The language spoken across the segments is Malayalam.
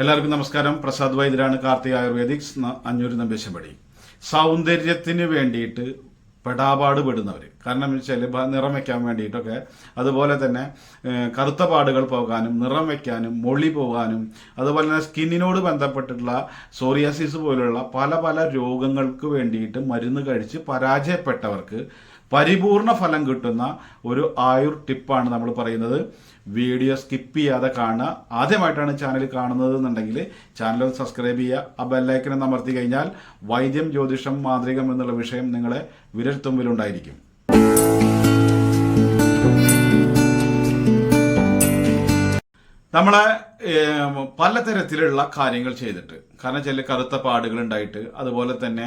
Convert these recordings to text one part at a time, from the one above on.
എല്ലാവർക്കും നമസ്കാരം. പ്രസാദ് വൈദ്യരാണ് കാർത്തിക ആയുർവേദിക്സ് അഞ്ഞൂരി നമ്പേശമ്പടി സൗന്ദര്യത്തിന് വേണ്ടിയിട്ട് പെടാപാട് പെടുന്നവർ കാരണം വെച്ചാൽ നിറം വയ്ക്കാൻ വേണ്ടിയിട്ടൊക്കെ. അതുപോലെ തന്നെ കറുത്ത പാടുകൾ പോകാനും നിറം വയ്ക്കാനും മൊളി പോകാനും അതുപോലെ തന്നെ സ്കിന്നിനോട് ബന്ധപ്പെട്ടിട്ടുള്ള സോറിയാസിസ് പോലുള്ള പല പല രോഗങ്ങൾക്ക് വേണ്ടിയിട്ട് മരുന്ന് കഴിച്ച് പരാജയപ്പെട്ടവർക്ക് പരിപൂർണ ഫലം കിട്ടുന്ന ഒരു ആയുർ ടിപ്പാണ് നമ്മൾ പറയുന്നത്. വീഡിയോ സ്കിപ്പ് ചെയ്യാതെ കാണുക. ആദ്യമായിട്ടാണ് ചാനൽ കാണുന്നത് എന്നുണ്ടെങ്കിൽ ചാനൽ സബ്സ്ക്രൈബ് ചെയ്യുക. ആ ബെല്ലൈക്കനെ അമർത്തി കഴിഞ്ഞാൽ വൈദ്യം ജ്യോതിഷം മാന്ത്രികം എന്നുള്ള വിഷയം നിങ്ങളെ വിരൽത്തുമ്പിലുണ്ടായിരിക്കും നമ്മളെ പലതരത്തിലുള്ള കാര്യങ്ങൾ ചെയ്തിട്ട്. കാരണം ചില കറുത്ത പാടുകൾ ഉണ്ടായിട്ട് അതുപോലെ തന്നെ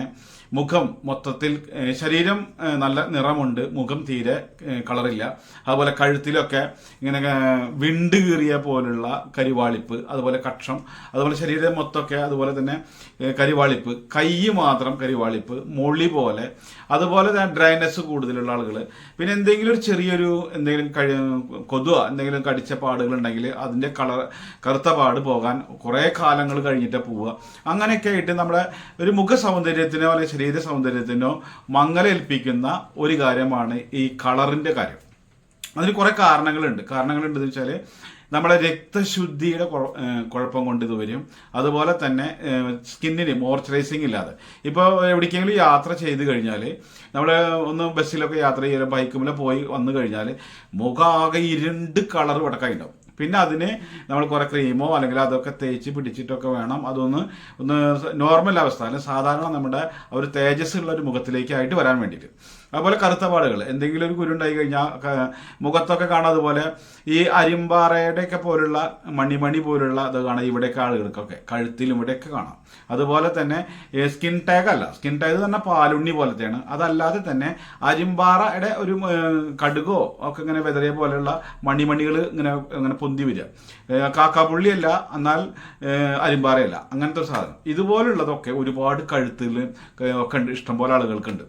മുഖം മൊത്തത്തിൽ ശരീരം നല്ല നിറമുണ്ട്. മുഖം തീരെ കളറില്ല. അതുപോലെ കഴുത്തിലൊക്കെ ഇങ്ങനെ വിണ്ട് കീറിയ പോലുള്ള കരിവാളിപ്പ് അതുപോലെ കക്ഷം അതുപോലെ ശരീരം മൊത്തമൊക്കെ അതുപോലെ തന്നെ കരിവാളിപ്പ് കൈ മാത്രം കരിവാളിപ്പ് മൊളി പോലെ അതുപോലെ തന്നെ ഡ്രൈനസ് കൂടുതലുള്ള ആളുകൾ പിന്നെ എന്തെങ്കിലും ഒരു ചെറിയൊരു എന്തെങ്കിലും കഴി കൊതുവ എന്തെങ്കിലും കടിച്ച പാടുകൾ ഉണ്ടെങ്കിൽ അതിന്റെ കളർ കറുത്ത പാട് പോകാൻ കുറേ കാലങ്ങൾ കഴിഞ്ഞിട്ട് പോവുക. അങ്ങനെയൊക്കെ ആയിട്ട് നമ്മുടെ ഒരു മുഖ സൗന്ദര്യത്തിനെ അല്ലെങ്കിൽ ശരീര സൗന്ദര്യത്തിനോ മങ്ങലേൽപ്പിക്കുന്ന ഒരു കാര്യമാണ് ഈ കളറിന്റെ കാര്യം. അതിന് കുറെ കാരണങ്ങളുണ്ട്. കാരണങ്ങളുണ്ടെന്ന് വെച്ചാൽ നമ്മളെ രക്തശുദ്ധിയുടെ കുഴപ്പം കൊണ്ട് ഇത് വരും. അതുപോലെ തന്നെ സ്കിന്നിന് മോയ്സ്ചറൈസിങ് ഇല്ലാതെ. ഇപ്പോൾ എവിടേക്കെങ്കിലും യാത്ര ചെയ്ത് കഴിഞ്ഞാൽ നമ്മൾ ഒന്ന് ബസ്സിലൊക്കെ യാത്ര ചെയ്യുക ബൈക്കുമില്ല പോയി വന്നു കഴിഞ്ഞാൽ മുഖം ആകെ ഇരുണ്ട് കളർ വടക്കായിട്ടുണ്ടാവും പിന്നെ അതിന് നമ്മൾ കുറെ ക്രീമോ അല്ലെങ്കിൽ അതൊക്കെ തേച്ച് പിടിച്ചിട്ടൊക്കെ വേണം. അതൊന്ന് ഒന്ന് നോർമൽ അവസ്ഥ അല്ലെങ്കിൽ സാധാരണ നമ്മുടെ ഒരു തേജസ് ഉള്ള ഒരു മുഖത്തിലേക്കായിട്ട് വരാൻ വേണ്ടിയിട്ട്. അതുപോലെ കറുത്ത പാടുകൾ. എന്തെങ്കിലും ഒരു കുരുണ്ടായി കഴിഞ്ഞാൽ മുഖത്തൊക്കെ കാണാം പോലെ ഈ അരിമ്പാറയുടെ ഒക്കെ പോലുള്ള മണിമണി പോലുള്ള അത് കാണാം ഇവിടെയൊക്കെ ആളുകൾക്കൊക്കെ. കഴുത്തിലും ഇവിടെയൊക്കെ കാണാം. അതുപോലെ തന്നെ സ്കിൻ ടാഗ് അല്ല. സ്കിൻ ടാഗ് തന്നെ പാലുണ്ണി പോലത്തെയാണ്. അതല്ലാതെ തന്നെ അരിമ്പാറയുടെ ഒരു കടുകോ ഒക്കെ ഇങ്ങനെ വെതറിയ പോലെയുള്ള മണിമണികൾ ഇങ്ങനെ ഇങ്ങനെ പൊന്തി വരിക. പുള്ളിയല്ല കാക്കാപ്പുള്ളിയല്ല എന്നാൽ അരിമ്പാറയല്ല. അങ്ങനത്തെ ഒരു സാധനം. ഇതുപോലുള്ളതൊക്കെ ഒരുപാട് കഴുത്തിൽ ഒക്കെ ഉണ്ട്. ഇഷ്ടംപോലെ ആളുകൾക്കുണ്ട്.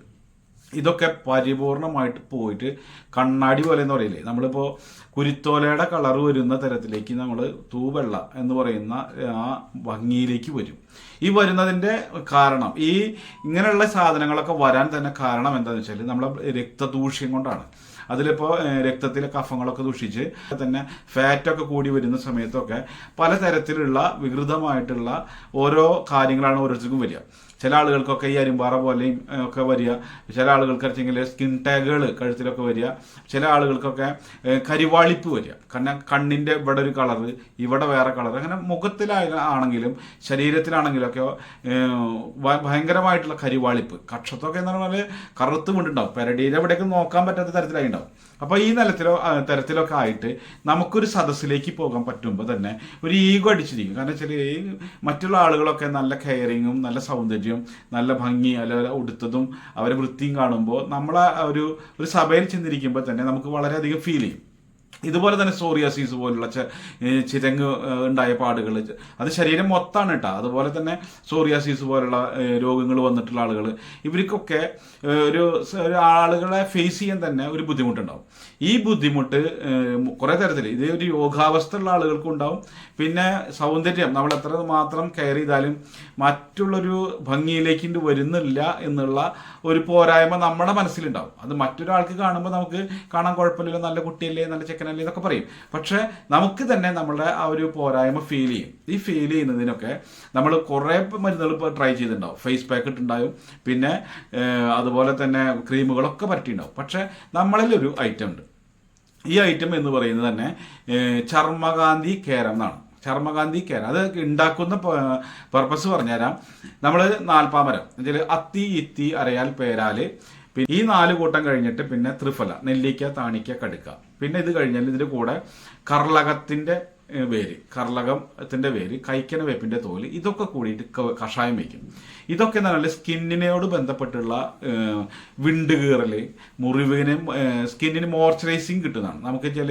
ഇതൊക്കെ പരിപൂർണമായിട്ട് പോയിട്ട് കണ്ണാടി പോലെ എന്ന് പറയില്ലേ? നമ്മളിപ്പോൾ കുരുത്തോലയുടെ കളർ വരുന്ന തരത്തിലേക്ക് നമ്മൾ തൂവെള്ള എന്ന് പറയുന്ന ആ ഭംഗിയിലേക്ക് വരും. ഈ വരുന്നതിന്റെ കാരണം ഈ ഇങ്ങനെയുള്ള സാധനങ്ങളൊക്കെ വരാൻ തന്നെ കാരണം എന്താണെന്ന് വെച്ചാൽ നമ്മളെ രക്തദൂഷ്യം കൊണ്ടാണ്. അതിലിപ്പോൾ രക്തത്തിലെ കഫങ്ങളൊക്കെ ദുഷിച്ച് തന്നെ ഫാറ്റൊക്കെ കൂടി വരുന്ന സമയത്തൊക്കെ പലതരത്തിലുള്ള വികൃതമായിട്ടുള്ള ഓരോ കാര്യങ്ങളാണ് ഓരോരുത്തർക്കും വരിക. ചില ആളുകൾക്കൊക്കെ ഈ അരിമ്പാറ പോലെയും ഒക്കെ വരിക. ചില ആളുകൾക്ക് വെച്ചെങ്കിൽ സ്കിൻ ടാഗുകൾ കഴുത്തിലൊക്കെ വരിക. ചില ആളുകൾക്കൊക്കെ കരിവാളിപ്പ് വരിക. കാരണം കണ്ണിന്റെ ഇവിടെ ഒരു കളറ് ഇവിടെ വേറെ കളർ അങ്ങനെ മുഖത്തിലാണെങ്കിലും ശരീരത്തിലാണെങ്കിലും ഒക്കെ ഏഹ്, ഭയങ്കരമായിട്ടുള്ള കരിവാളിപ്പ്. കക്ഷത്തൊക്കെ എന്ന് പറഞ്ഞാൽ കറുത്ത് വീണ്ടുണ്ടാവും പെരടിയിൽ നോക്കാൻ പറ്റാത്ത തരത്തിലായി ഉണ്ടാവും. അപ്പോൾ ഈ നിലത്തിലോ തരത്തിലൊക്കെ ആയിട്ട് നമുക്കൊരു സദസ്സിലേക്ക് പോകാൻ പറ്റുമ്പോൾ തന്നെ ഒരു ഈഗോ അടിച്ചിരിക്കും. കാരണം വെച്ചാൽ ഈ മറ്റുള്ള ആളുകളൊക്കെ നല്ല കെയറിങ്ങും നല്ല സൗന്ദര്യവും നല്ല ഭംഗി അല്ല ഉടുത്തതും അവരെ വൃത്തിയും കാണുമ്പോൾ നമ്മളെ ഒരു ഒരു സഭയിൽ ചെന്നിരിക്കുമ്പോൾ തന്നെ നമുക്ക് വളരെയധികം ഫീൽ ചെയ്യും. ഇതുപോലെ തന്നെ സോറിയാസീസ് പോലുള്ള ചിരങ്ങ് ഉണ്ടായ പാടുകൾ അത് ശരീരം മൊത്തമാണ് കേട്ടോ അതുപോലെ തന്നെ സോറിയാസീസ് പോലുള്ള രോഗങ്ങൾ വന്നിട്ടുള്ള ആളുകൾ ഇവർക്കൊക്കെ ഒരു ആളുകളെ ഫേസ് ചെയ്യാൻ തന്നെ ഒരു ബുദ്ധിമുട്ടുണ്ടാവും. ഈ ബുദ്ധിമുട്ട് കുറേ തരത്തിൽ ഇത് ഒരു യോഗാവസ്ഥ ഉള്ള ആളുകൾക്കും ഉണ്ടാവും. പിന്നെ സൗന്ദര്യം. നമ്മൾ എത്ര മാത്രം കെയർ ചെയ്താലും മറ്റുള്ളൊരു ഭംഗിയിലേക്ക് വരുന്നില്ല എന്നുള്ള ഒരു പോരായ്മ നമ്മുടെ മനസ്സിലുണ്ടാവും. അത് മറ്റൊരാൾക്ക് കാണുമ്പോൾ നമുക്ക് കാണാൻ കുഴപ്പമില്ല നല്ല കുട്ടിയല്ലേ നല്ല ചെക്കനല്ലേ എന്നൊക്കെ പറയും. പക്ഷേ നമുക്ക് തന്നെ നമ്മളുടെ ആ ഒരു പോരായ്മ ഫീൽ ചെയ്യും. ഈ ഫീൽ ചെയ്യുന്നതിനൊക്കെ നമ്മൾ കുറേ മരുന്നുകൾ ഇപ്പോൾ ട്രൈ ചെയ്തിട്ടുണ്ടാവും. ഫേസ് പാക്ക് ഇട്ടുണ്ടാവും. പിന്നെ അതുപോലെ തന്നെ ക്രീമുകളൊക്കെ പറ്റിയിട്ടുണ്ടാവും. പക്ഷേ നമ്മളിൽ ഒരു ഐറ്റം ഉണ്ട്. ഈ ഐറ്റം എന്ന് പറയുന്നത് തന്നെ ചർമ്മകാന്തി കേരം എന്നാണ്. ചർമ്മകാന്തി കേരം. അത് ഉണ്ടാക്കുന്ന പർപ്പസ് പറഞ്ഞുതരാം. നമ്മൾ നാൽപ്പാമരം. എന്നുവെച്ചാൽ അത്തി ഇത്തി അരയാൽ പേരാൽ. പിന്നെ ഈ നാല് കൂട്ടം കഴിഞ്ഞിട്ട് പിന്നെ ത്രിഫല നെല്ലിക്ക താണിക്ക കടുക്ക. പിന്നെ ഇത് കഴിഞ്ഞാൽ ഇതിന്റെ കൂടെ കർളകത്തിന്റെ വേര് കർളകത്തിന്റെ വേര് കൈക്കന വേപ്പിന്റെ തോൽ ഇതൊക്കെ കൂടിയിട്ട് കഷായം വയ്ക്കും ഇതൊക്കെ എന്ന് പറഞ്ഞാൽ സ്കിന്നിനോട് ബന്ധപ്പെട്ടുള്ള വിണ്ട് കീറൽ മുറിവിന് സ്കിന്നിന് മോയ്സ്ചറൈസിങ് കിട്ടുന്നതാണ്. നമുക്ക് വെച്ചാൽ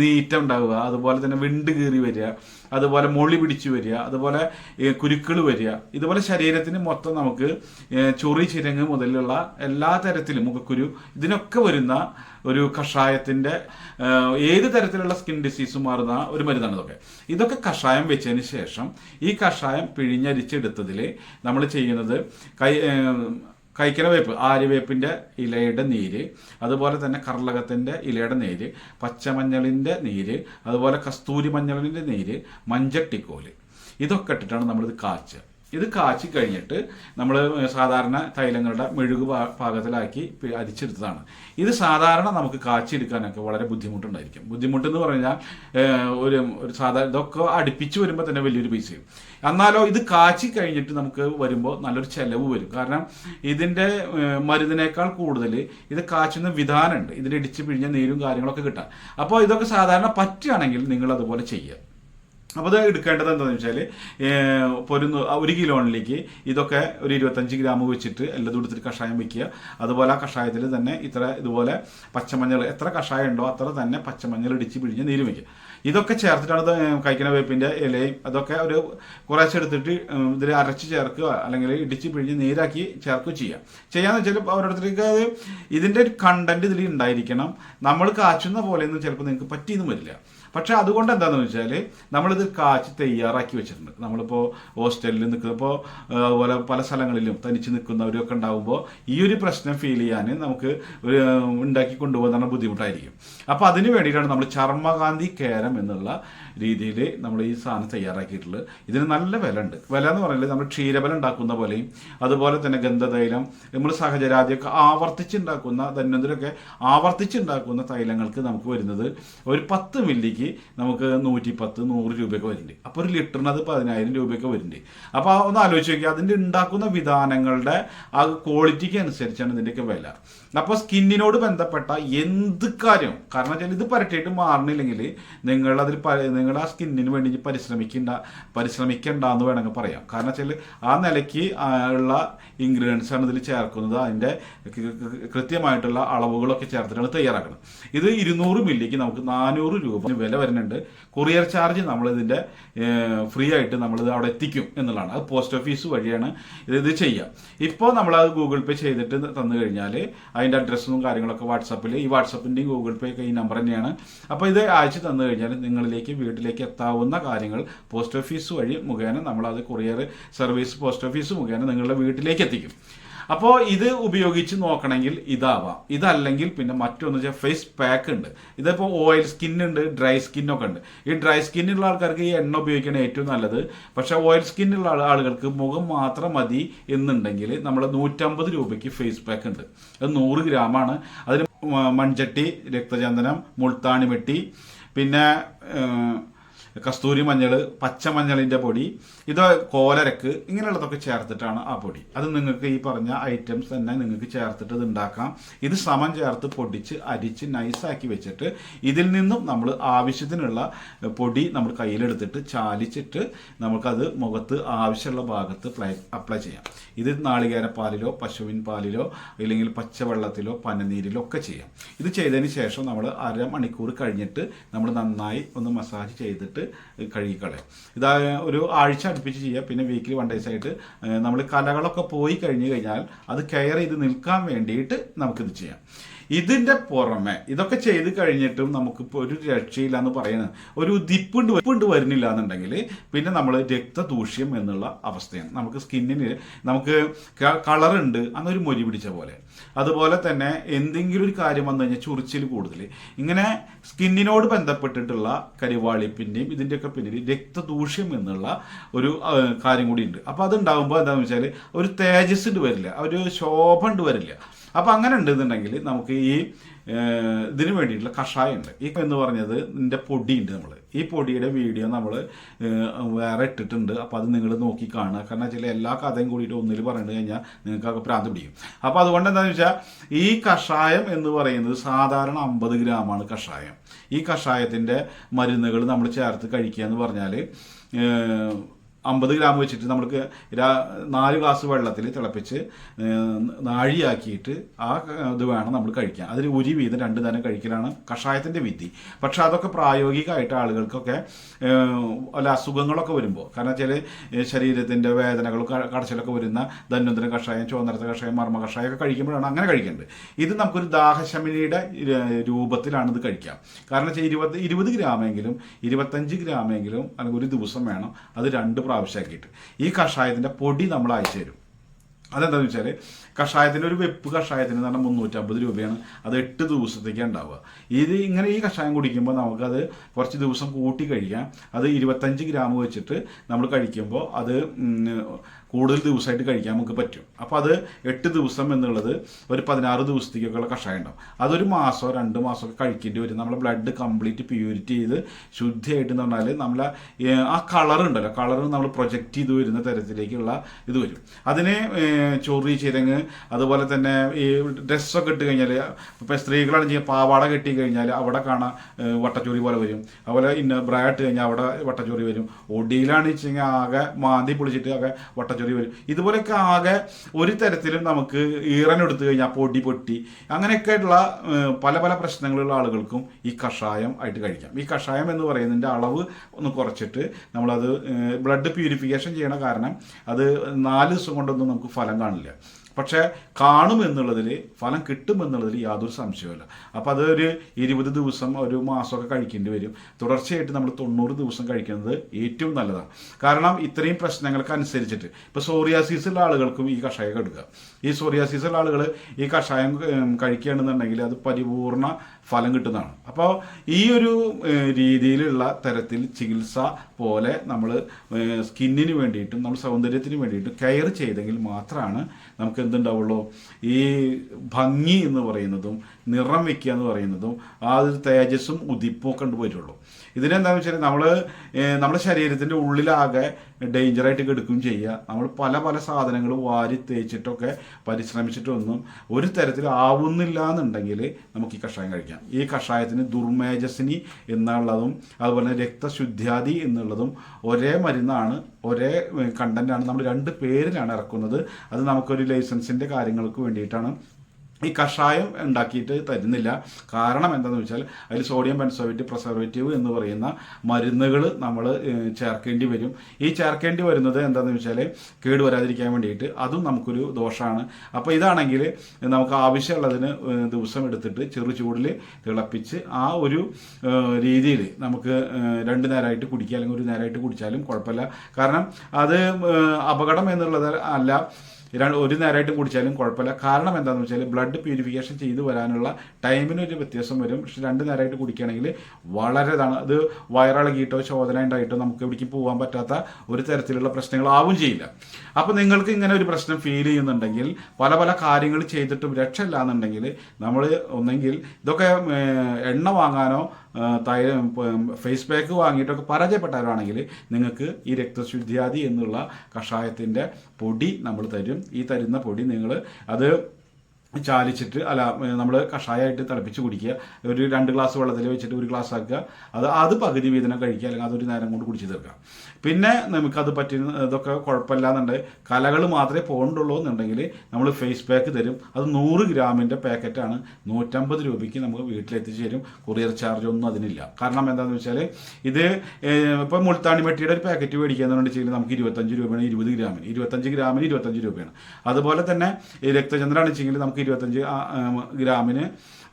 നീറ്റം ഉണ്ടാവുക അതുപോലെ തന്നെ വിണ്ട് കീറി വരിക അതുപോലെ മൊളി പിടിച്ചു വരിക അതുപോലെ കുരുക്കൾ വരിക ഇതുപോലെ ശരീരത്തിന് മൊത്തം നമുക്ക് ചൊറി ചിരങ്ങ് മുതലുള്ള എല്ലാ തരത്തിലും മുഖക്കുരു ഇതിനൊക്കെ വരുന്ന ഒരു കഷായത്തിന്റെ ഏത് തരത്തിലുള്ള സ്കിൻ ഡിസീസ് മാറുന്ന ഒരു മരുന്നാണ് ഇതൊക്കെ. ഇതൊക്കെ കഷായം വെച്ചതിന് ശേഷം ഈ കഷായം പിഴിഞ്ഞരിച്ചെടുത്തതിൽ നമ്മൾ ചെയ്യുന്നത് കൈ ആ, കൈക്കര വേപ്പ് ആര്യവേപ്പിന്റെ ഇലയുടെ നീര് അതുപോലെ തന്നെ കർലകത്തിന്റെ ഇലയുടെ നീര് പച്ചമഞ്ഞളിന്റെ നീര് അതുപോലെ കസ്തൂരി മഞ്ഞളിന്റെ നീര് മഞ്ചട്ടിക്കോൽ ഇതൊക്കെ ഇട്ടിട്ടാണ് നമ്മളിത് കാച്ചുക ഇത് കാച്ചി കഴിഞ്ഞിട്ട് നമ്മൾ സാധാരണ തൈലങ്ങളുടെ മെഴുകു പാകത്തിലാക്കി അരിച്ചെടുത്തതാണ്. ഇത് സാധാരണ നമുക്ക് കാച്ചിയെടുക്കാനൊക്കെ വളരെ ബുദ്ധിമുട്ടുണ്ടായിരിക്കും. ബുദ്ധിമുട്ടെന്ന് പറഞ്ഞാൽ ഒരു ഒരു സാധാരണ ഇതൊക്കെ അടുപ്പിച്ച് വരുമ്പോൾ തന്നെ വലിയൊരു പൈസയും. എന്നാലോ ഇത് കാച്ചി കഴിഞ്ഞിട്ട് നമുക്ക് വരുമ്പോൾ നല്ലൊരു ചെലവ് വരും. കാരണം ഇതിന്റെ മരുന്നിനേക്കാൾ കൂടുതൽ ഇത് കാച്ചുന്ന വിധാനമുണ്ട് ഇതിന്റെ ഇടിച്ച് പിഴിഞ്ഞ നീരും കാര്യങ്ങളൊക്കെ കിട്ടാം. അപ്പോൾ ഇതൊക്കെ സാധാരണ പറ്റുകയാണെങ്കിൽ നിങ്ങൾ അതുപോലെ ചെയ്യുക അപ്പോൾ അത് എടുക്കേണ്ടത് എന്താണെന്ന് വെച്ചാൽ ഇപ്പോൾ ഒരു ഒരു കിലോണിലേക്ക് ഇതൊക്കെ ഒരു ഇരുപത്തഞ്ച് ഗ്രാം വെച്ചിട്ട് എല്ലാം എടുത്തിട്ട് കഷായം വെക്കുക. അതുപോലെ ആ കഷായത്തിൽ തന്നെ ഇത്ര ഇതുപോലെ പച്ചമഞ്ഞൾ എത്ര കഷായം ഉണ്ടോ അത്ര തന്നെ പച്ചമഞ്ഞൾ ഇടിച്ച് പിഴിഞ്ഞ് നീര് വയ്ക്കുക ഇതൊക്കെ ചേർത്തിട്ടാണ് കഴിക്കുന്ന വേപ്പിന്റെ ഇലയും അതൊക്കെ ഒരു കുറേശ്ശെ എടുത്തിട്ട് ഇതിൽ അരച്ച് ചേർക്കുക അല്ലെങ്കിൽ ഇടിച്ച് പിഴിഞ്ഞ് നീരാക്കി ചേർക്കുകയും ചെയ്യുക. ചെയ്യാന്ന് വെച്ചാൽ ഓരോരുത്തർക്ക് അത് ഇതിന്റെ ഒരു കണ്ടന്റ് ഇതിൽ ഉണ്ടായിരിക്കണം. നമ്മൾ കാച്ചുന്ന പോലെയൊന്നും ചിലപ്പോൾ നിങ്ങൾക്ക് പറ്റിയെന്നും വരില്ല. പക്ഷെ അതുകൊണ്ട് എന്താണെന്ന് വെച്ചാൽ നമ്മളിത് കാച്ചി തയ്യാറാക്കി വെച്ചിട്ടുണ്ട്. നമ്മളിപ്പോൾ ഹോസ്റ്റലിൽ നിൽക്കുന്നപ്പോൾ അതുപോലെ പല സ്ഥലങ്ങളിലും തനിച്ച് നിൽക്കുന്നവരൊക്കെ ഉണ്ടാകുമ്പോൾ ഈ ഒരു പ്രശ്നം ഫീൽ ചെയ്യാൻ നമുക്ക് ഉണ്ടാക്കി കൊണ്ടുപോകാൻ ബുദ്ധിമുട്ടായിരിക്കും. അപ്പോൾ അതിന് വേണ്ടിയിട്ടാണ് നമ്മൾ ചർമ്മകാന്തി കേരം എന്നുള്ള രീതിയിൽ നമ്മൾ ഈ സാധനം തയ്യാറാക്കിയിട്ടുള്ളത്. ഇതിന് നല്ല വില ഉണ്ട് വില എന്ന് പറഞ്ഞാൽ നമ്മൾ ക്ഷീരബലം ഉണ്ടാക്കുന്ന പോലെയും അതുപോലെ തന്നെ ഗന്ധതൈലം നമ്മൾ സഹചരാദിയൊക്കെ ആവർത്തിച്ചുണ്ടാക്കുന്ന ധന്വന്തരൊക്കെ ആവർത്തിച്ചുണ്ടാക്കുന്ന തൈലങ്ങൾക്ക് നമുക്ക് വരുന്നത് ഒരു പത്ത് മില്ലിക്ക് നമുക്ക് നൂറ്റി പത്ത് നൂറ് രൂപയൊക്കെ വരുന്നുണ്ട്. അപ്പോൾ ഒരു ലിറ്ററിന് അത് പതിനായിരം രൂപയൊക്കെ വരുന്നുണ്ട്. അപ്പോൾ ഒന്ന് ആലോചിച്ച് നോക്കിയാൽ അതിന്റെ ഉണ്ടാക്കുന്ന വിധാനങ്ങളുടെ ആ ക്വാളിറ്റിക്ക് അനുസരിച്ചാണ് ഇതിന്റെയൊക്കെ വില. അപ്പോൾ സ്കിന്നിനോട് ബന്ധപ്പെട്ട എന്ത് കാര്യം കാരണം വെച്ചാൽ ഇത് പരട്ടിയിട്ട് മാറണില്ലെങ്കിൽ നിങ്ങൾ അതിൽ നിങ്ങൾ ആ സ്കിന്നിന് വേണ്ടി പരിശ്രമിക്കേണ്ട പരിശ്രമിക്കേണ്ട എന്ന് വേണമെങ്കിൽ പറയാം. കാരണം വെച്ചാൽ ആ നിലയ്ക്ക് ഉള്ള ഇൻഗ്രീഡിയൻസ് ആണ് ഇതിൽ ചേർക്കുന്നത്. അതിന്റെ കൃത്യമായിട്ടുള്ള അളവുകളൊക്കെ ചേർത്തിട്ടാണ് തയ്യാറാക്കുന്നത്. ഇത് ഇരുന്നൂറ് മില്ലിക്ക് നമുക്ക് നാനൂറ് രൂപ വില വരുന്നുണ്ട്. കൊറിയർ ചാർജ് നമ്മൾ ഇതിന്റെ ഫ്രീ ആയിട്ട് നമ്മളിത് അവിടെ എത്തിക്കും എന്നുള്ളതാണ്. അത് പോസ്റ്റ് ഓഫീസ് വഴിയാണ് ഇത് ഇത് ചെയ്യുക ഇപ്പോൾ നമ്മളത് ഗൂഗിൾ പേ ചെയ്തിട്ട് തന്നു കഴിഞ്ഞാൽ അതിന്റെ അഡ്രസ്സും കാര്യങ്ങളൊക്കെ വാട്സപ്പിൽ ഈ വാട്സപ്പിന്റെയും ഗൂഗിൾ പേ ഒക്കെ ഈ നമ്പർ തന്നെയാണ്. അപ്പോൾ ഇത് അയച്ചു തന്നു കഴിഞ്ഞാൽ നിങ്ങളിലേക്ക് വീട്ടിലേക്ക് എത്താവുന്ന കാര്യങ്ങൾ പോസ്റ്റ് ഓഫീസ് വഴി മുഖേന നമ്മളത് കൊറിയർ സർവീസ് പോസ്റ്റ് ഓഫീസ് മുഖേന നിങ്ങളുടെ വീട്ടിലേക്ക് എത്തിക്കും. അപ്പോൾ ഇത് ഉപയോഗിച്ച് നോക്കണമെങ്കിൽ ഇതാവാം. ഇതല്ലെങ്കിൽ പിന്നെ മറ്റൊന്ന് വെച്ചാൽ ഫേസ് പാക്ക് ഉണ്ട്. ഇതിപ്പോൾ ഓയിൽ സ്കിൻ ഉണ്ട് ഡ്രൈ സ്കിന്നൊക്കെ ഉണ്ട്. ഈ ഡ്രൈ സ്കിന്നുള്ള ആൾക്കാർക്ക് ഈ എണ്ണ ഉപയോഗിക്കണം ഏറ്റവും നല്ലത്. പക്ഷേ ഓയിൽ സ്കിന്നുള്ള ആളുകൾക്ക് മുഖം മാത്രം മതി എന്നുണ്ടെങ്കിൽ നമ്മൾ നൂറ്റമ്പത് രൂപയ്ക്ക് ഫേസ് പാക്ക് ഉണ്ട്. അത് നൂറ് ഗ്രാമാണ്. അതിന് മൺചട്ടി രക്തചന്ദനം മുൾത്താണി വെട്ടി പിന്നെ കസ്തൂരി മഞ്ഞൾ പച്ചമഞ്ഞളിന്റെ പൊടി ഇത് കോലരക്ക് ഇങ്ങനെയുള്ളതൊക്കെ ചേർത്തിട്ടാണ് ആ പൊടി. അത് നിങ്ങൾക്ക് ഈ പറഞ്ഞ ഐറ്റംസ് തന്നെ നിങ്ങൾക്ക് ചേർത്തിട്ട് ഇത് ഉണ്ടാക്കാം. ഇത് സമം ചേർത്ത് പൊടിച്ച് അരിച്ച് നൈസാക്കി വെച്ചിട്ട് ഇതിൽ നിന്നും നമ്മൾ ആവശ്യത്തിനുള്ള പൊടി നമ്മൾ കയ്യിലെടുത്തിട്ട് ചാലിച്ചിട്ട് നമുക്കത് മുഖത്ത് ആവശ്യമുള്ള ഭാഗത്ത് അപ്ലൈ ചെയ്യാം. ഇത് നാളികേര പാലിലോ പശുവിൻ പാലിലോ അല്ലെങ്കിൽ പച്ചവെള്ളത്തിലോ പനനീരിലോ ഒക്കെ ചെയ്യാം. ഇത് ചെയ്തതിന് ശേഷം നമ്മൾ അരമണിക്കൂർ കഴിഞ്ഞിട്ട് നമ്മൾ നന്നായി ഒന്ന് മസാജ് ചെയ്തിട്ട് കഴുകിക്കളയാം. ഇത് ആ ഒരു ആഴ്ച അടുപ്പിച്ച് ചെയ്യുക. പിന്നെ വീക്കിലി വൺ ഡേയ്സ് ആയിട്ട് നമ്മൾ കലകളൊക്കെ പോയി കഴിഞ്ഞ് കഴിഞ്ഞാൽ അത് കെയർ ചെയ്ത് നിൽക്കാൻ വേണ്ടിയിട്ട് നമുക്കിത് ചെയ്യാം. ഇതിന്റെ പുറമെ ഇതൊക്കെ ചെയ്ത് കഴിഞ്ഞിട്ടും നമുക്കിപ്പോൾ ഒരു രക്ഷയില്ല എന്ന് പറയുന്നത്. ഒരു ദിപ്പുണ്ട് ദിപ്പുണ്ട് വരുന്നില്ല എന്നുണ്ടെങ്കിൽ പിന്നെ നമ്മൾ രക്തദൂഷ്യം എന്നുള്ള അവസ്ഥയാണ്. നമുക്ക് സ്കിന്നിന് നമുക്ക് കളറുണ്ട് അന്നൊരു മൊരി പിടിച്ച പോലെ. അതുപോലെ തന്നെ എന്തെങ്കിലും ഒരു കാര്യം വന്നു കഴിഞ്ഞാൽ ചൊറിച്ചിൽ കൂടുതൽ ഇങ്ങനെ സ്കിന്നിനോട് ബന്ധപ്പെട്ടിട്ടുള്ള കരിവാളിപ്പിന്റെയും ഇതിന്റെയൊക്കെ പിന്നിൽ രക്തദൂഷ്യം എന്നുള്ള ഒരു കാര്യം കൂടി ഉണ്ട് അപ്പോൾ അതുണ്ടാകുമ്പോൾ എന്താണെന്ന് വെച്ചാൽ ഒരു തേജസ് ഉണ്ട് വരില്ല. ഒരു ശോഭ ഉണ്ട് വരില്ല. അപ്പോൾ അങ്ങനെ ഉണ്ടെന്നുണ്ടെങ്കിൽ നമുക്ക് ഈ ഇതിന് വേണ്ടിയിട്ടുള്ള കഷായം ഉണ്ട് ഈ എന്ന് പറഞ്ഞത് ഇതിന്റെ പൊടിയുണ്ട് നമ്മൾ ഈ പൊടിയുടെ വീഡിയോ നമ്മൾ വേറെ ഇട്ടിട്ടുണ്ട്. അപ്പോൾ അത് നിങ്ങൾ നോക്കി കാണുക. കാരണം വെച്ചാൽ എല്ലാ കഥയും കൂടിയിട്ട് ഒന്നിൽ പറഞ്ഞു കഴിഞ്ഞാൽ നിങ്ങൾക്കൊക്കെ ഭ്രാന്ത് പിടിക്കും. അപ്പോൾ അതുകൊണ്ട് എന്താണെന്ന് വെച്ചാൽ ഈ കഷായം എന്ന് പറയുന്നത് സാധാരണ അമ്പത് ഗ്രാമാണ് കഷായം. ഈ കഷായത്തിന്റെ മരുന്നുകൾ നമ്മൾ ചേർത്ത് കഴിക്കുക എന്ന് പറഞ്ഞാൽ അമ്പത് ഗ്രാം വെച്ചിട്ട് നമ്മൾക്ക് നാല് ഗ്ലാസ് വെള്ളത്തിൽ തിളപ്പിച്ച് നാഴിയാക്കിയിട്ട് ആ ഇത് വേണം നമ്മൾ കഴിക്കാൻ. അതിൽ ഉരി വീതം രണ്ട് നേരം കഴിക്കലാണ് കഷായത്തിന്റെ വിധി. പക്ഷേ അതൊക്കെ പ്രായോഗികമായിട്ട് ആളുകൾക്കൊക്കെ വല്ല അസുഖങ്ങളൊക്കെ വരുമ്പോൾ കാരണം വെച്ചാൽ ശരീരത്തിന്റെ വേദനകൾ കടച്ചിലൊക്കെ വരുന്ന ധന്വന്തര കഷായം ചുവന്നരത്തെ കഷായം മർമ്മ കഷായം ഒക്കെ കഴിക്കുമ്പോഴാണ് അങ്ങനെ കഴിക്കേണ്ടത്. ഇത് നമുക്കൊരു ദാഹശമിനിയുടെ രൂപത്തിലാണ് ഇത് കഴിക്കാം. കാരണം വെച്ചാൽ ഇരുപത് ഇരുപത് ഗ്രാമെങ്കിലും ഇരുപത്തഞ്ച് ഗ്രാമെങ്കിലും അല്ലെങ്കിൽ ഒരു ദിവസം വേണം അത് രണ്ട് പ്രാവശ്യമാക്കിയിട്ട് ഈ കഷായത്തിന്റെ പൊടി നമ്മൾ അയച്ചു തരും അതെന്താണെന്ന് വെച്ചാൽ കഷായത്തിന്റെ ഒരു വെപ്പ് കഷായത്തിന് എന്ന് പറഞ്ഞാൽ മുന്നൂറ്റമ്പത് രൂപയാണ്. അത് എട്ട് ദിവസത്തേക്ക് ഉണ്ടാവുക. ഇത് ഇങ്ങനെ ഈ കഷായം കുടിക്കുമ്പോൾ നമുക്കത് കുറച്ച് ദിവസം കൂട്ടി കഴിക്കാം. അത് ഇരുപത്തഞ്ച് ഗ്രാം വെച്ചിട്ട് നമ്മൾ കഴിക്കുമ്പോൾ അത് കൂടുതൽ ദിവസമായിട്ട് കഴിക്കാൻ നമുക്ക് പറ്റും. അപ്പോൾ അത് എട്ട് ദിവസം എന്നുള്ളത് ഒരു പതിനാറ് ദിവസത്തേക്കൊക്കെയുള്ള കഷായം ഉണ്ടാവും. അതൊരു മാസമോ രണ്ട് മാസമോ ഒക്കെ കഴിക്കേണ്ടി വരും. നമ്മുടെ ബ്ലഡ് കംപ്ലീറ്റ് പ്യൂരിറ്റി ചെയ്ത് ശുദ്ധിയായിട്ട് എന്ന് പറഞ്ഞാൽ നമ്മളെ ആ കളർ ഉണ്ടല്ലോ. കളർ നമ്മൾ പ്രൊജക്റ്റ് ചെയ്ത് വരുന്ന തരത്തിലേക്കുള്ള ഇത് വരും. അതിനെ ചൊറി ചിരങ്ങ് അതുപോലെ തന്നെ ഈ ഡ്രസ്സൊക്കെ ഇട്ട് കഴിഞ്ഞാൽ ഇപ്പം സ്ത്രീകളാണെങ്കിൽ പാവാട കെട്ടി കഴിഞ്ഞാൽ അവിടെ കാണാൻ വട്ടച്ചൂരി പോലെ വരും. അതുപോലെ ഇന്ന ബ്രാ ഇട്ട് കഴിഞ്ഞാൽ അവിടെ വട്ടച്ചൂരി വരും. ഒടിയിലാണ് കഴിഞ്ഞാൽ ആകെ മാന്തി പൊളിച്ചിട്ട് ആകെ വട്ടച്ചൂരി വരും. ഇതുപോലെയൊക്കെ ആകെ ഒരു തരത്തിലും നമുക്ക് ഈറൻ എടുത്തു കഴിഞ്ഞാൽ പൊടി പൊട്ടി. അങ്ങനെയൊക്കെയുള്ള പല പല പ്രശ്നങ്ങളുള്ള ആളുകൾക്കും ഈ കഷായം ആയിട്ട് കഴിക്കാം. ഈ കഷായം എന്ന് പറയുന്നതിന്റെ അളവ് ഒന്ന് കുറച്ചിട്ട് നമ്മളത് ബ്ലഡ് പ്യൂരിഫിക്കേഷൻ ചെയ്യണ കാരണം അത് നാല് ദിവസം കൊണ്ടൊന്നും നമുക്ക് ഫലം കാണില്ല. പക്ഷേ കാണുമെന്നുള്ളതിൽ ഫലം കിട്ടുമെന്നുള്ളതിൽ യാതൊരു സംശയവുമില്ല. അപ്പോൾ അതൊരു ഇരുപത് ദിവസം ഒരു മാസമൊക്കെ കഴിക്കേണ്ടി വരും. തുടർച്ചയായിട്ട് നമ്മൾ തൊണ്ണൂറ് ദിവസം കഴിക്കുന്നത് ഏറ്റവും നല്ലതാണ്. കാരണം ഇത്രയും പ്രശ്നങ്ങൾക്ക് അനുസരിച്ചിട്ട് ഇപ്പോൾ സോറിയാസിസ് ഉള്ള ആളുകൾക്കും ഈ കഷായം എടുക്കുക. ഈ സോറിയാസിസ് ഉള്ള ആളുകൾ ഈ കഷായം കഴിക്കുകയാണെന്നുണ്ടെങ്കിൽ അത് പരിപൂർണ ഫലം കിട്ടുന്നതാണ്. അപ്പോൾ ഈ ഒരു രീതിയിലുള്ള തരത്തിൽ ചികിത്സ പോലെ നമ്മൾ സ്കിന്നിന് വേണ്ടിയിട്ടും നമ്മൾ സൗന്ദര്യത്തിന് വേണ്ടിയിട്ടും കെയർ ചെയ്തെങ്കിൽ മാത്രമാണ് നമുക്ക് എന്തുണ്ടാവുള്ളൂ ഈ ഭംഗി എന്ന് പറയുന്നതും നിറം വെക്കുക എന്ന് പറയുന്നതും ആ ഒരു തേജസ്സും ഉദിപ്പും കൊണ്ടുപോയിട്ടുള്ളൂ. ഇതിനെന്താണെന്ന് വെച്ചാൽ നമ്മൾ നമ്മുടെ ശരീരത്തിന്റെ ഉള്ളിലാകെ ഡേഞ്ചറായിട്ട് കെടുക്കുകയും ചെയ്യുക. നമ്മൾ പല പല സാധനങ്ങൾ വാരി തേച്ചിട്ടൊക്കെ പരിശ്രമിച്ചിട്ടൊന്നും ഒരു തരത്തിൽ ആവുന്നില്ല എന്നുണ്ടെങ്കിൽ നമുക്ക് ഈ കഷായം കഴിക്കാം. ഈ കഷായത്തിന് ദുർമേജസിനി എന്നുള്ളതും അതുപോലെ തന്നെ രക്തശുദ്ധ്യാദി എന്നുള്ളതും ഒരേ മരുന്നാണ് ഒരേ കണ്ടന്റാണ് നമ്മൾ രണ്ട് പേരിലാണ് ഇറക്കുന്നത്. അത് നമുക്കൊരു ലൈസൻസിന്റെ കാര്യങ്ങൾക്ക് വേണ്ടിയിട്ടാണ് ഈ കഷായം ഉണ്ടാക്കിയിട്ട് തരുന്നില്ല. കാരണം എന്താണെന്ന് വെച്ചാൽ അതിൽ സോഡിയം പെൻസോവേറ്റ് പ്രിസർവേറ്റീവ് എന്ന് പറയുന്ന മരുന്നുകൾ നമ്മൾ ചേർക്കേണ്ടി വരും. ഈ ചേർക്കേണ്ടി വരുന്നത് എന്താണെന്ന് വെച്ചാൽ കേട് വരാതിരിക്കാൻ വേണ്ടിയിട്ട് അതും നമുക്കൊരു ദോഷമാണ് അപ്പോൾ ഇതാണെങ്കിൽ നമുക്ക് ആവശ്യമുള്ളതിന് ദിവസം എടുത്തിട്ട് ചെറു ചൂടിൽ തിളപ്പിച്ച് ആ ഒരു രീതിയിൽ നമുക്ക് രണ്ട് നേരമായിട്ട് കുടിക്കുക അല്ലെങ്കിൽ ഒരു നേരമായിട്ട് കുടിച്ചാലും കുഴപ്പമില്ല. കാരണം അത് അപകടം എന്നുള്ളത് അല്ല. ര- ഒരു നേരമായിട്ട് കുടിച്ചാലും കുഴപ്പമില്ല. കാരണം എന്താണെന്ന് വെച്ചാൽ ബ്ലഡ് പ്യൂരിഫിക്കേഷൻ ചെയ്തു വരാനുള്ള ടൈമിന് ഒരു വ്യത്യാസം വരും. പക്ഷെ രണ്ട് നേരമായിട്ട് കുടിക്കുകയാണെങ്കിൽ വളരെ ഇതാണ്. അത് വയറിളകിയിട്ടോ ശോധന ഉണ്ടായിട്ടോ നമുക്ക് എവിടേക്കും പോകാൻ പറ്റാത്ത ഒരു തരത്തിലുള്ള പ്രശ്നങ്ങളാവും ചെയ്യില്ല. അപ്പോൾ നിങ്ങൾക്ക് ഇങ്ങനെ ഒരു പ്രശ്നം ഫീൽ ചെയ്യുന്നുണ്ടെങ്കിൽ പല പല കാര്യങ്ങൾ ചെയ്തിട്ടും രക്ഷയില്ല എന്നുണ്ടെങ്കിൽ നമ്മൾ ഒന്നെങ്കിൽ ഇതൊക്കെ എണ്ണ വാങ്ങാനോ തൈര ഫേസ് പാക്ക് വാങ്ങിയിട്ടൊക്കെ പരാജയപ്പെട്ടവരാണെങ്കിൽ നിങ്ങൾക്ക് ഈ രക്തശുദ്ധിയാദി എന്നുള്ള കഷായത്തിന്റെ പൊടി നമ്മൾ തരും. ഈ തരുന്ന പൊടി നിങ്ങൾ അത് ചാലിച്ചിട്ട് അല്ല നമ്മൾ കഷായമായിട്ട് തിളപ്പിച്ച് കുടിക്കുക. ഒരു രണ്ട് ഗ്ലാസ് വെള്ളത്തിൽ വെച്ചിട്ട് ഒരു ഗ്ലാസ് ആക്കുക. അത് അത് പകുതി വീതനം കഴിക്കുക അല്ലെങ്കിൽ അതൊരു നേരം കൊണ്ട് കുടിച്ച് തീർക്കുക. പിന്നെ നമുക്കത് പറ്റുന്ന ഇതൊക്കെ കുഴപ്പമില്ലാന്നുണ്ട്. കലകൾ മാത്രമേ പോകണ്ടുള്ളൂ എന്നുണ്ടെങ്കിൽ നമ്മൾ ഫേസ് പാക്ക് തരും. അത് നൂറ് ഗ്രാമിന്റെ പാക്കറ്റാണ്. നൂറ്റമ്പത് രൂപയ്ക്ക് നമുക്ക് വീട്ടിലെത്തിച്ച് തരും. കൊറിയർ ചാർജ് ഒന്നും അതിനില്ല. കാരണം എന്താണെന്ന് വെച്ചാൽ ഇത് ഇപ്പോൾ മുൾത്താണി മെട്ടിയുടെ ഒരു പാക്കറ്റ് മേടിക്കാന്ന് വെച്ചാൽ നമുക്ക് ഇരുപത്തഞ്ച് രൂപയാണ് ഇരുപത് ഗ്രാമിന്. ഇരുപത്തഞ്ച് ഗ്രാമിന് ഇരുപത്തഞ്ച് രൂപയാണ്. അതുപോലെ തന്നെ ഈ വെച്ചെങ്കിൽ നമുക്ക് ഇരുപത്തഞ്ച് ഗ്രാമിന്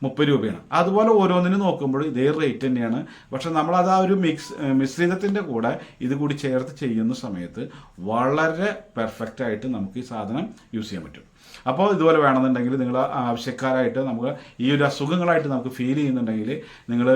മുപ്പത് രൂപയാണ്. അതുപോലെ ഓരോന്നിനും നോക്കുമ്പോൾ ഇതേ റേറ്റ് തന്നെയാണ്. പക്ഷെ നമ്മളത് ആ ഒരു മിക്സ് മിശ്രിതത്തിന്റെ കൂടെ ഇത് കൂടി ചേർത്ത് ചെയ്യുന്ന സമയത്ത് വളരെ പെർഫെക്റ്റ് ആയിട്ട് നമുക്ക് ഈ സാധനം യൂസ് ചെയ്യാൻ പറ്റും. അപ്പോൾ ഇതുപോലെ വേണമെന്നുണ്ടെങ്കിൽ നിങ്ങൾ ആവശ്യക്കാരായിട്ട് നമുക്ക് ഈ ഒരു അസുഖങ്ങളായിട്ട് നമുക്ക് ഫീൽ ചെയ്യുന്നുണ്ടെങ്കിൽ നിങ്ങൾ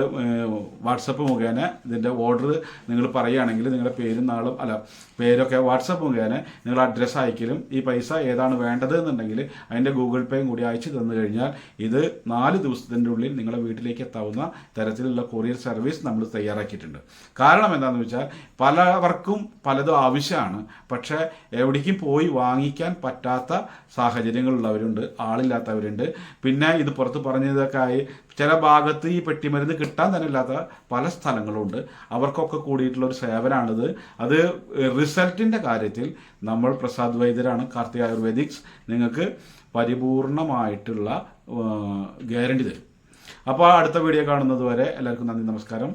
വാട്സപ്പ് മുഖേന ഇതിന്റെ ഓർഡർ നിങ്ങൾ പറയുകയാണെങ്കിൽ നിങ്ങളുടെ പേരും നാളും അല്ല പേരൊക്കെ വാട്സപ്പ് മുഖേന നിങ്ങൾ അഡ്രസ്സ് അയക്കലും ഈ പൈസ ഏതാണ് വേണ്ടത് എന്നുണ്ടെങ്കിൽ അതിന്റെ ഗൂഗിൾ പേയും കൂടി അയച്ചു തന്നു കഴിഞ്ഞാൽ ഇത് നാല് ദിവസം ദിവസത്തിന്റെ ഉള്ളിൽ നിങ്ങളുടെ വീട്ടിലേക്ക് എത്താവുന്ന തരത്തിലുള്ള കൊറിയർ സർവീസ് നമ്മൾ തയ്യാറാക്കിയിട്ടുണ്ട്. കാരണം എന്താണെന്ന് വെച്ചാൽ പലവർക്കും പലതും ആവശ്യമാണ്. പക്ഷേ എവിടേക്കും പോയി വാങ്ങിക്കാൻ പറ്റാത്ത സാഹചര്യങ്ങളുള്ളവരുണ്ട് ആളില്ലാത്തവരുണ്ട്. പിന്നെ ഇത് പുറത്ത് പറഞ്ഞതൊക്കെ ആയി ചില ഭാഗത്ത് ഈ പെട്ടിമരുന്ന് കിട്ടാൻ തന്നെ ഇല്ലാത്ത പല സ്ഥലങ്ങളുണ്ട്. അവർക്കൊക്കെ കൂടിയിട്ടുള്ള ഒരു സേവനമാണിത് അത് റിസൾട്ടിന്റെ കാര്യത്തിൽ നമ്മൾ പ്രസാദ് വൈദ്യരാണ് കാർത്തിക ആയുർവേദിക്സ്. നിങ്ങൾക്ക് പരിപൂർണമായിട്ടുള്ള ഗ്യാരണ്ടി തരും. അപ്പോൾ അടുത്ത വീഡിയോ കാണുന്നത് വരെ എല്ലാവർക്കും നന്ദി നമസ്കാരം.